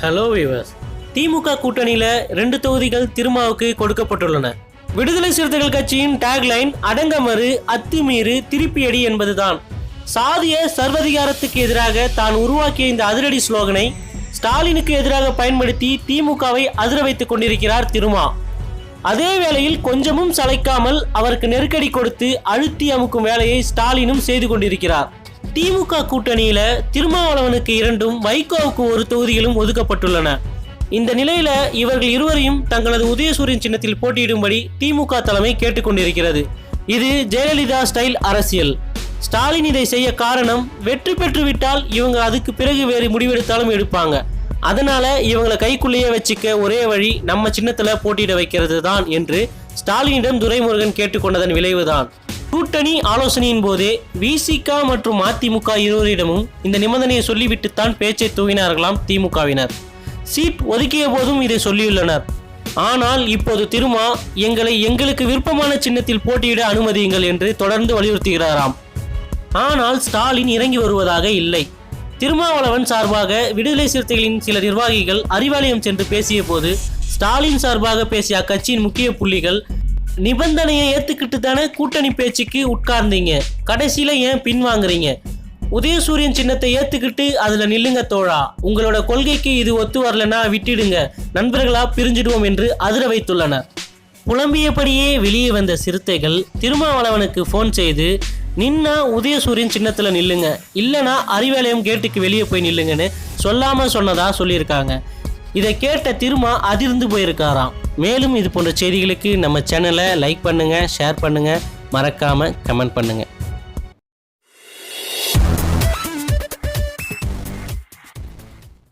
Hello viewers திமுக கூட்டணியில் ரெண்டு தொகுதிகள் திருமாவுக்கு கொடுக்கப்பட்டுள்ளன. விடுதலை சிறுத்தைகள் கட்சியின் டேக்லைன் அடங்கமறு அத்துமீறு திருப்பியடி என்பதுதான். சாதிய சர்வதிகாரத்துக்கு எதிராக தான் உருவாக்கிய இந்த அதிரடி ஸ்லோகனை ஸ்டாலினுக்கு எதிராக பயன்படுத்தி திமுகவை அதிர வைத்துக் கொண்டிருக்கிறார் திருமா. அதே வேளையில் கொஞ்சமும் சளைக்காமல் அவருக்கு நெருக்கடி கொடுத்து அழுத்தி அமுக்கும் வேலையை ஸ்டாலினும் செய்து கொண்டிருக்கிறார். திமுக கூட்டணியில திருமாவளவனுக்கு இரண்டும் வைகோவுக்கு ஒரு தொகுதியிலும் ஒதுக்கப்பட்டுள்ளன. இந்த நிலையில இவர்கள் இருவரையும் தங்களது உதயசூரியன் சின்னத்தில் போட்டியிடும்படி திமுக தலைமை கேட்டுக்கொண்டிருக்கிறது. இது ஜெயலலிதா ஸ்டைல் அரசியல். ஸ்டாலின் இதை செய்ய காரணம் வெற்றி பெற்றுவிட்டால் இவங்க அதுக்கு பிறகு வேறு முடிவெடுத்தாலும் எடுப்பாங்க. அதனால இவங்களை கைக்குள்ளேயே வச்சுக்க ஒரே வழி நம்ம சின்னத்துல போட்டியிட வைக்கிறது தான் என்று ஸ்டாலினிடம் துரைமுருகன் கேட்டுக்கொண்டதன் விளைவுதான். கூட்டணி ஆலோசனையின் போதே விசிக மற்றும் அதிமுக இருவரிடமும் இந்த நிபந்தனையை சொல்லிவிட்டுத்தான் பேச்சை தூவினார்களாம் திமுகவினர். சீட் ஒதுக்கிய போதும் இதை சொல்லியுள்ளனர். ஆனால் இப்போது திருமா எங்களை எங்களுக்கு விருப்பமான சின்னத்தில் போட்டியிட அனுமதியுங்கள் என்று தொடர்ந்து வலியுறுத்துகிறாராம். ஆனால் ஸ்டாலின் இறங்கி வருவதாக இல்லை. திருமாவளவன் சார்பாக விடுதலை சிறுத்தைகளின் சில நிர்வாகிகள் அறிவாலயம் சென்று பேசிய போது ஸ்டாலின் சார்பாக பேசிய அக்கட்சியின் முக்கிய புள்ளிகள் நிபந்தனையை ஏற்றுக்கிட்டு தானே கூட்டணி பேச்சுக்கு உட்கார்ந்தீங்க. கடைசியில் ஏன் பின்வாங்குறீங்க உதயசூரியன் சின்னத்தை ஏற்றுக்கிட்டு அதில் நில்லுங்க தோழா. உங்களோட கொள்கைக்கு இது ஒத்து வரலன்னா விட்டுடுங்க. நண்பர்களாக பிரிஞ்சிடுவோம் என்று அதிர வைத்துள்ளனர் புலம்பியபடியே வெளியே வந்த சிறுத்தைகள் திருமாவளவனுக்கு ஃபோன் செய்து நின்னா உதயசூரியன் சின்னத்தில் நில்லுங்க. இல்லைனா அறிவாலயம் கேட்டுக்கு வெளியே போய் நில்லுங்கன்னு சொல்லாமல் சொன்னதாக சொல்லியிருக்காங்க. இதை கேட்ட திருமா அதிர்ந்து போயிருக்காராம். மேலும் இது போன்ற செய்திகளுக்கு நம்ம சேனலை லைக் பண்ணுங்க ஷேர் பண்ணுங்க. மறக்காம கமெண்ட் பண்ணுங்க.